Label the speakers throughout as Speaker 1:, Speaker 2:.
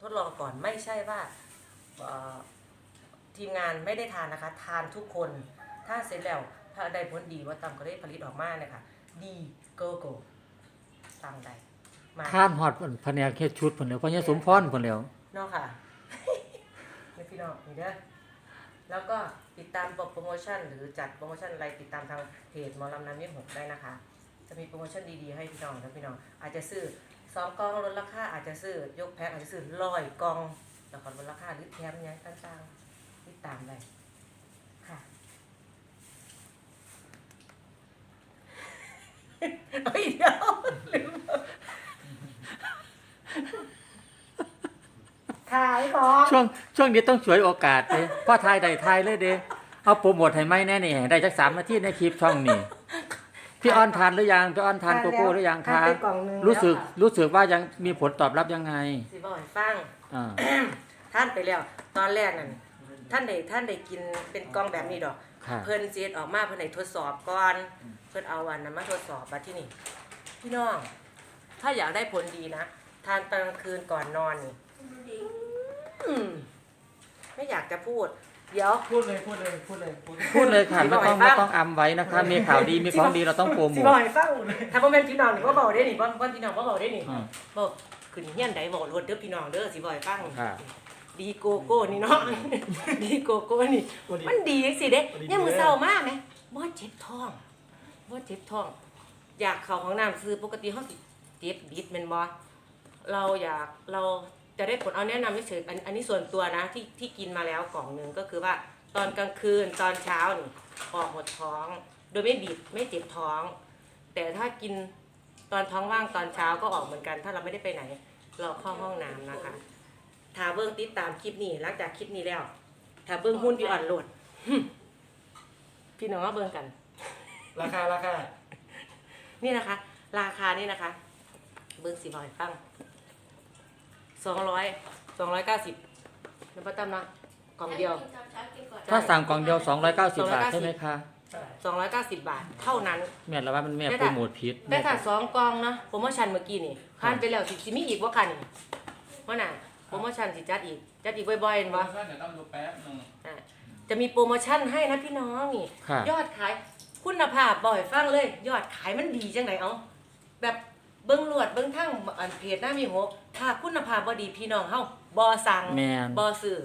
Speaker 1: ทดลองก่อนไม่ใช่ว่าเอ่อทีมงานไม่ได้ทานนะคะ ทานทุกคนถ้าเสร็จแล้วถ้าได้ผลดีว่าตามก็ได้ผลิตออกมาเนี่ยค่ะดีโกโก้ตามใดมา
Speaker 2: ข้ามฮอดแผนกเฮ็ดชุดเพิ่นแล้วเพราะยังสมพรเพิ่นแล้ว
Speaker 1: เนาะค่ะนี่พี่น้องนี่เด้อแล้วก็ติดตามโปรโมชั่น หรือจัดโปรโมชั่นอะไรติดตามทางเพจหมอลำน้ำยิ้มหกได้นะคะ จะมีโปรโมชั่นดีๆให้พี่น้องนะพี่น้องอาจจะซื้อ สองกองลดราคาอาจจะซื้อยกแพ็คอาจจะซื้อร้อยกองแล้วก็ลดราคาหรือแถมหยังต่างๆติดตามได้ค่ะเฮ้ยเดี๋ยวลืมขายของ
Speaker 2: ช่วงช่วงนี้ต้องฉวยโอกาสเด้พ่อทายได้ทายเลยเด้เอาโปรโมทให้ไหมแน่นี่ให้ได้จัก3นาทีในคลิปช่องนี้ พี่อ้อนทานหรือยังพี่อ้อนทานโกโก้หรือยัง
Speaker 1: ทา
Speaker 2: คะ
Speaker 1: นไปกล่องหนึง
Speaker 2: รู้สึก
Speaker 1: แล้วค่ะ
Speaker 2: รู้สึกว่ายังมีผลตอบรับยังไง
Speaker 1: สิบ่อยฟัง
Speaker 2: อ่า
Speaker 1: ท่านไปแล้ว ตอนแรกนั่นท่านได้ท่านได้กินเป็นกล่องแบบนี้ดอก
Speaker 2: ค่ะ
Speaker 1: เพิ่นเจ็ดออกมาเพิ่นได้ทดสอบก่อน เพิ่นเอาวันนั้นมาทดสอบมาที่นี่ พี่น้อง ถ้าอยากได้ผลดีนะ ทานตอนกลางคืนก่อนนอนนี่อืมไม่อยากจะพูด เดี๋ยว
Speaker 3: พูดเลยพูดเลยพูดเลยพูดเลย
Speaker 2: พูดเลยค่ะ
Speaker 1: สิ
Speaker 2: ไม่
Speaker 1: บอก
Speaker 2: ต้อง
Speaker 1: ให้ฟั
Speaker 2: ไม่
Speaker 1: ง
Speaker 2: ต้องอำไว้นะคะ มีข่าวดีมีของดีเราต้องโปรโม
Speaker 1: สิ
Speaker 2: ท
Speaker 1: บ่ให้ฟังถ้าบ่แม่นพี่น้องนี่บ่เบาได้นี่บ่บ่พี่น้องบ่เบาได้นี่
Speaker 2: อ่า
Speaker 1: บ่ขึ้นเฮียนใดบ่รวดเด้อพี่น้องเด้อสิบ่ให้ฟัง
Speaker 2: ค่ะ
Speaker 1: ดีโกโก้นี่เนาะ ดีโกโก้นี่ มันดีจังสิเด้ยามมื้อเช้ามากไหมบ่เจ็บท้องบ่เจ็บท้อง อยากเข้าห้องน้ำซื้อปกติเฮาสิเจ็บบิดแม่นบ่เราอยากเรา จะได้ผลเอาแนะนำเฉยๆอันอันนี้ส่วนตัวนะที่ที่กินมาแล้วกล่องหนึงก็คือว่าตอนกลางคืนตอนเช้านี่ออกหมดท้อง โดยไม่บิดไม่เจ็บท้อง แต่ถ้ากินตอนท้องว่างตอนเช้าก็ออกเหมือนกัน ถ้าเราไม่ได้ไปไหนเราเข้าห้องน้ำนะคะถ้าเบิ้งติดตามคลิปนี้หลังจากคลิปนี้แล้วถ้าเบิ้งหุ้นพี่อ่อนโหลดหึพี่น้องมาเบิ้งกัน
Speaker 3: ราคาราคา
Speaker 1: นี่นะคะ ราคานี่นะคะ เบิ้งสี่ร้อยฟัง สองร้อยสองร้อยเก้าสิบน้ำปลาตั้มนะกล่องเดียว
Speaker 2: ถ้าสั่งกล่องเดียว 290 บาทใช่ไหมคะ
Speaker 1: สองร้อยเก้าสิบบาท เท่านั้น
Speaker 2: แม่นแล้วว่ามันแม่
Speaker 1: ได้
Speaker 2: โปร
Speaker 1: ค่ะ
Speaker 2: โมทผิด
Speaker 1: แต่ถ้าสองกล่องนะโปรโมชั่นเมื่อกี้นี่ผ่านไปแล้วสิสิมีอีกว่าคันนี่เพราะน่ะโปรโมชั่นสิจัดอีก จัดอีกบ่อยๆเห็น
Speaker 3: โปร
Speaker 1: บ่
Speaker 3: โมชั่นเดี๋ยวต้องดูแป๊บหนึง
Speaker 1: อะจะมีโปรโมชั่นให้นะพี่น้องนี่
Speaker 2: ค่ะ
Speaker 1: ยอดขายคุณภาพบ่อยฟังเลย ยอดขายมันดีจังไหนเอาแบบ เบิ้งลวดเบิ้งทั้งอันเพจหน้ามีหกถ้าคุณภาพบ่ดีพี่น้องเฮาบ่สั่ง
Speaker 2: แม่น
Speaker 1: บ่ซื้อ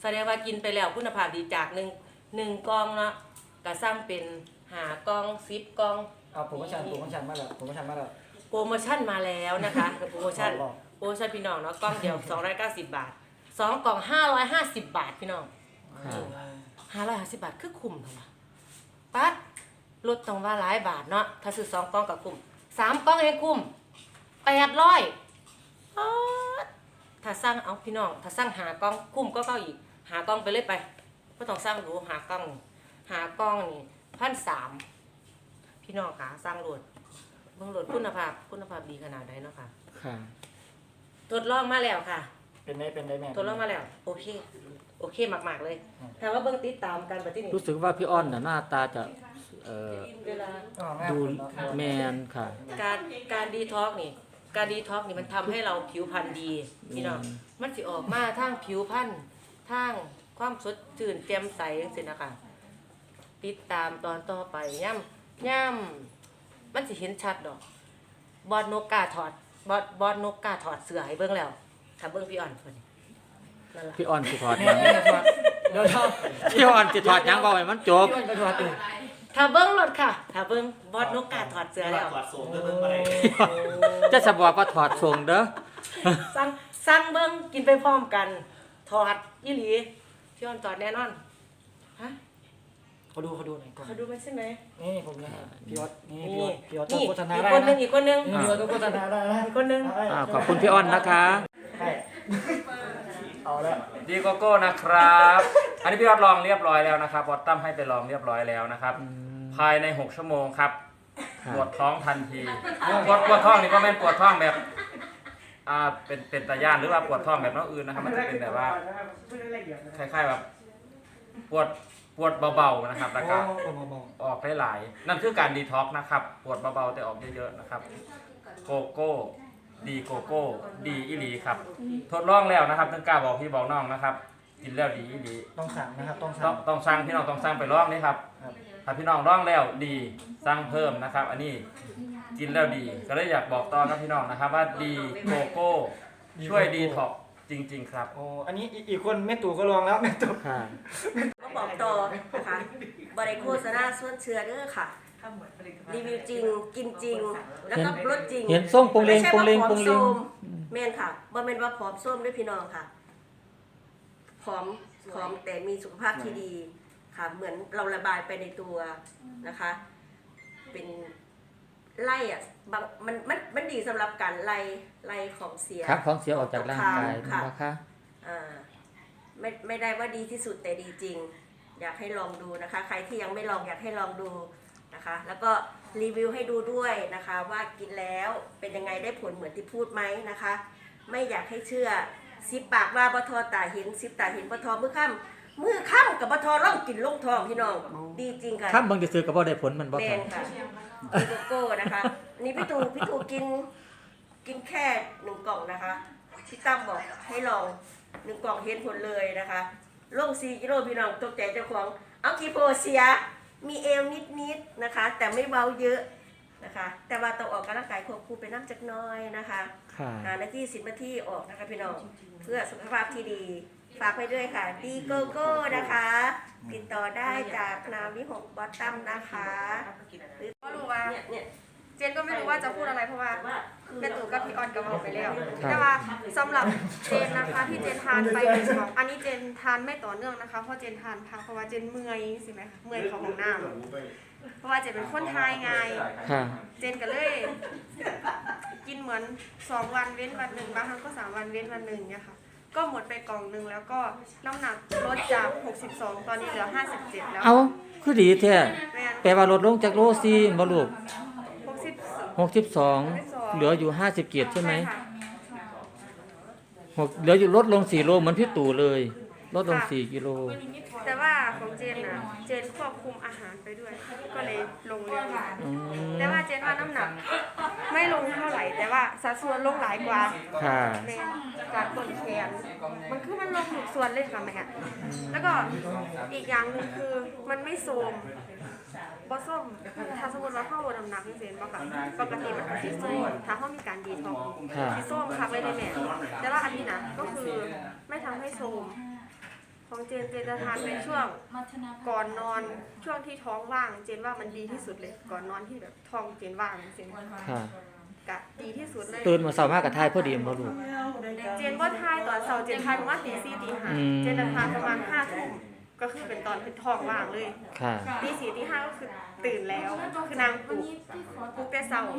Speaker 1: แสดงว่ากินไปแล้วคุณภาพดีจากหนึ่งหนึ่งกล่องเนาะก็สร้างเป็นหากล่องสิบกล่อง
Speaker 3: เอาโปรโมชั่นโปรโมชั่นมาแล้วโปรโมชั่นมาแล้ว
Speaker 1: โปรโมชั่นมาแล้วนะคะโปรโมชั่น
Speaker 3: บอก
Speaker 1: โปรโมชั่นพี่น้องเนาะกล่องเดียว 290 บาทสองกล่อง 550 บาทพี่น้อง
Speaker 2: ค่ะ
Speaker 1: 550 บาทคือคุ้มเท่าไหร่ปัดลดต้องว่าหลายบาทเนาะถ้าซื้อสองกล่องก็คุ้มสามกล่องเองคุ้ม 800ป๊าดถ้าสั่งเอาพี่น้อง ถ้าสั่งหากล่องคุ้มก็เก้าอีก หากล่องไปเลยไปไม่ต้องสั่งดูหากล่องนี่หากล่องนี่พันสามพี่น้องค่ะสั่งโหลดเบิ่งโหลดคุณภาพคุณภาพดีขนาดใดเนาะค่ะ
Speaker 2: ค่ะ
Speaker 1: ทดลองมาแล้วค่ะ
Speaker 3: เป็นได้เป็นได้แม่
Speaker 1: ทดลองมาแล้ว โอเค โอเคมากๆเลยถามว่าเบิ่งติดตามกันบัดนี้
Speaker 2: รู้สึกว่าพี่อ้อนน่ะหน้าตาจะเอ่อ
Speaker 1: เวลา
Speaker 3: อ๋อแม่
Speaker 2: ดู
Speaker 3: ผมเนาะ
Speaker 2: แมนค่ะ
Speaker 1: การการดีท็อกนี่ การดีท็อกนี่มันทำให้เราผิวพรรณดีพี่น้อง
Speaker 2: อืม
Speaker 1: มันสิออกมาทางผิวพรรณทางความสดชื่นแจ่มใสจังซี่นะคะติดตามตอนต่อไปย่ำย่ำมันสิเห็นชัดดอก บอดนกกาถอด บอดบอดนกกาถอดเสื้อให้เบิ่งแล้วถ้าเบิ่งพี่อ่อนเพิ่นนั่นล่ะ
Speaker 2: พี่อ้อนสิถอดห
Speaker 3: แม่
Speaker 2: ยัง
Speaker 3: แม่จะถอดเดี๋ยวเดี๋ยว
Speaker 2: พี่อ้อนสิถอดหยังบอกให้มันจบ
Speaker 3: พี่อ้วนจะถอดเอง
Speaker 1: ถ้าเบิ้งรถค่ะถ้าเบิ้งบอดนกกาถอดเสื้อแล้ว
Speaker 4: ถอดสูงเบิ่งอะไร
Speaker 2: จะสบอกว่าถอดทรงเด้อ
Speaker 1: สั่งสั่งเบิ้งกินไปพร้อมกัน ถอดยี่หลีพี่ออนถอดแน่นอน ฮะ
Speaker 3: เขาดูเขาดูหน่อยก่อน
Speaker 1: เขาดูมันใช่ไหม
Speaker 3: นี่ผมเนี่ยพี่ออสนี่พี่
Speaker 1: นี่
Speaker 3: ออสพี่ออส
Speaker 1: นี่
Speaker 3: โฆษณา
Speaker 1: อีก
Speaker 3: ได้
Speaker 1: คนหนึ
Speaker 3: นะ
Speaker 1: งอีกคนหนึง
Speaker 3: นี่พี่ออสโฆษณาได้นะ
Speaker 1: อีกคนหนึง
Speaker 3: ได้
Speaker 2: อ่าขอบคุณพี่อ้อนนะคะ
Speaker 3: ได้เอาแล้ว
Speaker 4: ดีโกโก้นะครับ อันนี้พี่ยอดลองเรียบร้อยแล้วนะครับบอตตั้มให้ไปลองเรียบร้อยแล้วนะครับ ภายใน 6 ชั่วโมงครับ
Speaker 2: ค่ะ
Speaker 4: ปวดท้องทันทีปวดปวดท้องนี่ก็ไม่นปวดท้องแบบอ่าเป็นเป็นตาย่านหรือว่าปวดท้องแบบน้องอื่นนะครับ มันจะเป็นแบบว่าคล้ายๆแบบปวดปวดเบาๆนะครับแล้วก็
Speaker 3: โอ้เบา
Speaker 4: ออกได้หลาย นั่นคือการดีท็อกซ์นะครับ ปวดเบาๆแต่ออกเยอะๆนะครับโกโก้ดีโกโก้ ดีอีหลีครับ ทดลองแล้วนะครับต้องกล้าบอกพี่บอกน้องนะครับ กินแล้วดีอีหลี
Speaker 3: ต้องสั่งนะครับต้อง
Speaker 4: ต้อ
Speaker 3: สั่
Speaker 4: ง
Speaker 3: ง
Speaker 4: ต้องสั่งพี่น้องต้องสั่งไปลองนี่ครับ
Speaker 3: ครับ
Speaker 4: ถ้าพี่น้องลองแล้วดีสั่งเพิ่มนะครับ อันนี้กินแล้วดี ก็เลยอยากบอกต่อกับพี่น้องนะครับ ว่าดีโกโก้ช่วยดีท็อกจริง ๆ ครับ
Speaker 3: โอ้อันนี้อีกอีกคนแม่ตู่ก็ลองแล้วแม่ตู่
Speaker 2: ค่ะ
Speaker 5: ก็บอกต่อนะคะบริโภคณาส่วนเชื้อเด้อค่ะ รีวิวจริงกินจริง แล้วก็รสจริง
Speaker 2: เห็นส้มปงเลง
Speaker 5: ไม่ใช่
Speaker 2: ปง
Speaker 5: ว่า
Speaker 2: เลง
Speaker 5: ผอ
Speaker 2: ป
Speaker 5: ม
Speaker 2: งเล
Speaker 5: โซ
Speaker 2: ง
Speaker 5: มแม่นค่ะบ่แม่นว่าผอมส้มด้วยพี่น้องค่ะ ผอมผอมแต่มีสุขภาพที่ดีค่ะ เหมือนเราระบายไปในตัวนะคะ เป็นไล่อะบางมันมันมันดีสำหรับการไล่ไล่ของเสีย
Speaker 2: ครับของเสียออกจากร่างกาย
Speaker 5: ค่ะ
Speaker 2: นะคะ
Speaker 5: อ่าไม่ไม่ได้ว่าดีที่สุดแต่ดีจริง อยากให้ลองดูนะคะ ใครที่ยังไม่ลองอยากให้ลองดูนะคะ แล้วก็รีวิวให้ดูด้วยนะคะ ว่ากินแล้วเป็นยังไงได้ผลเหมือนที่พูดไหมนะคะ ไม่อยากให้เชื่อ สิบปากว่าบทอตาเห็นสิบตาเห็นบทอมือค่ำมือค่ำกับบทอล่องกินลงทองพี่น้องดีจริงค่ะ
Speaker 2: ถ้าบางทีซื้อก็บ่ได้ผลมันบ่
Speaker 5: แม
Speaker 2: ครับ
Speaker 5: นค่ะกินโกโก้นะคะ นี่พี่ตูพี่ตูกิน กินแค่หนึ่งกล่องนะคะพี่ตั้มบอกให้ลองหนึ่งกล่องเห็นผลเลยนะคะลงสี่กิโลพี่น้องตกใจเจ้าของเอากีโพเซีย มีเอวนิดๆนะคะ แต่ไม่เบาเยอะ นะคะ แต่ว่าต้องออกกำลังกายควบคู่ไปน้ำจักหน้อยนะคะ
Speaker 2: ค่ะ
Speaker 5: หาหน้าที่สิบนาทีออกนะคะพี่น้องเพื่อสุขภาพที่ดี ฝากไปด้วยค่ะดีโกโก้นะคะ ติดต่อได้จากนาวิหกบอตตัมนะคะหรือ
Speaker 6: ก็รู้ว่า
Speaker 5: เนี่ยเนี่ย
Speaker 6: เจนก็ไม่รู้ว่าจะพูดอะไรเพราะว่า
Speaker 5: ว่าคือ
Speaker 6: เป็นตู่กับพี่ออนกับเราไปแล้ว
Speaker 2: ครับ
Speaker 6: แต่ว่าสำหรับเจนนะคะที่เจนทานไปเป็นของอันนี้เจนทานไม่ต่อเนื่องนะคะเพราะเจนทานพักเพราะว่าเจนเมื่อยสิไหมคะเมื่อยเขาของน้ำเพราะว่าเจนเป็นคนทายไง
Speaker 2: ค่ะ
Speaker 6: เจนก็เลย กินเหมือนสองวันเว้นวันหนึ่งบางครั้งก็สามวันเว้นวันหนึ่งเนี่ยค่ะก็หมดไปกล่องหนึ่งแล้วก็น้ำหนักลดจาก 62 ตอนนี้เหลือ 57 แล้ว
Speaker 2: เอาคือดีแท้
Speaker 6: แม่น
Speaker 2: แปลว่าลดลงจากโลซีบ่ลูก
Speaker 6: 64
Speaker 2: 62เหลืออยู่50เกียรติใช่ไหม
Speaker 6: ค่ะ
Speaker 2: หกเหลืออยู่ลดลง4โลเหมือนพี่ตู่เลย ลดลง4กิโล
Speaker 6: แต่ว่าของเจนนะเจนควบคุมอาหารไปด้วย ก็เลยลงเร็ว
Speaker 2: อืม
Speaker 6: แต่ว่าเจนว่าน้ำหนัก ไม่ลงเท่าไหร่ แต่ว่าสัดส่วนลงหลายกว่า
Speaker 2: ค่ะ
Speaker 6: แม่จากต้นแขนมันคือมันลงทุกส่วนเลยค่ะแม่แล้วก็อีกอย่างหนึ่งคือมันไม่โทรม บอส้มถ้าสมมติว่าเข้าลดน้ำหนักนี่เจนบอกค่ะปกติมันคือสีส้มถ้าเขามีการดีท็อกซ์
Speaker 2: ค่ะ
Speaker 6: สีส้มค่ะไม่ได้แม่แต่ว่าอันนี้นะก็คือไม่ทำให้โทรมของเจนเจนจะทานเป็นช่วงก่อนนอนช่วงที่ท้องว่าง เจนว่ามันดีที่สุดเลย ก่อนนอนที่แบบท้องเจนว่างเจน
Speaker 2: ค่ะ
Speaker 6: กะดีที่สุดเลย
Speaker 2: ตื่นมาเช้ามากกับทายพอดีบ่ลูก
Speaker 6: เจนว่าทายตอนเสาร์เจนทายประมาณตีสี่ตีห้า
Speaker 2: อืม
Speaker 6: เจนจะทานประมาณห้าทุ่ม ก็คือเป็นตอนเป็นท้องว่างเลย
Speaker 2: ค่ะ
Speaker 6: ตีสี่ตีห้าก็คือตื่นแล้ว คือนางปลุกปลุกแต่เสาร์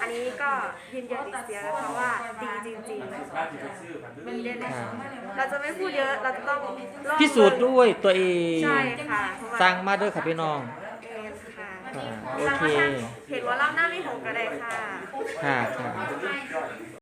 Speaker 6: อันนี้ก็ยืนยันอีกเสียแล้วค่ะว่าดีจริงๆมีได้เลย
Speaker 2: ค่ะ
Speaker 6: เราจะไม่พูดเยอะเราจะต้องลอง
Speaker 2: พิสูจน์ด้วยตัวเอง
Speaker 6: ใช่ค่ะเพราะว่า
Speaker 2: สั่งมาเด้อค่ะพี่น้อง
Speaker 6: เอ็นค่ะ
Speaker 2: ค่ะโอ
Speaker 6: สั่ง
Speaker 2: เค
Speaker 6: มาทางเพจว่าเล่าหน้าไม่หงก็ได้ค่ะ
Speaker 2: ค่ะค่ะ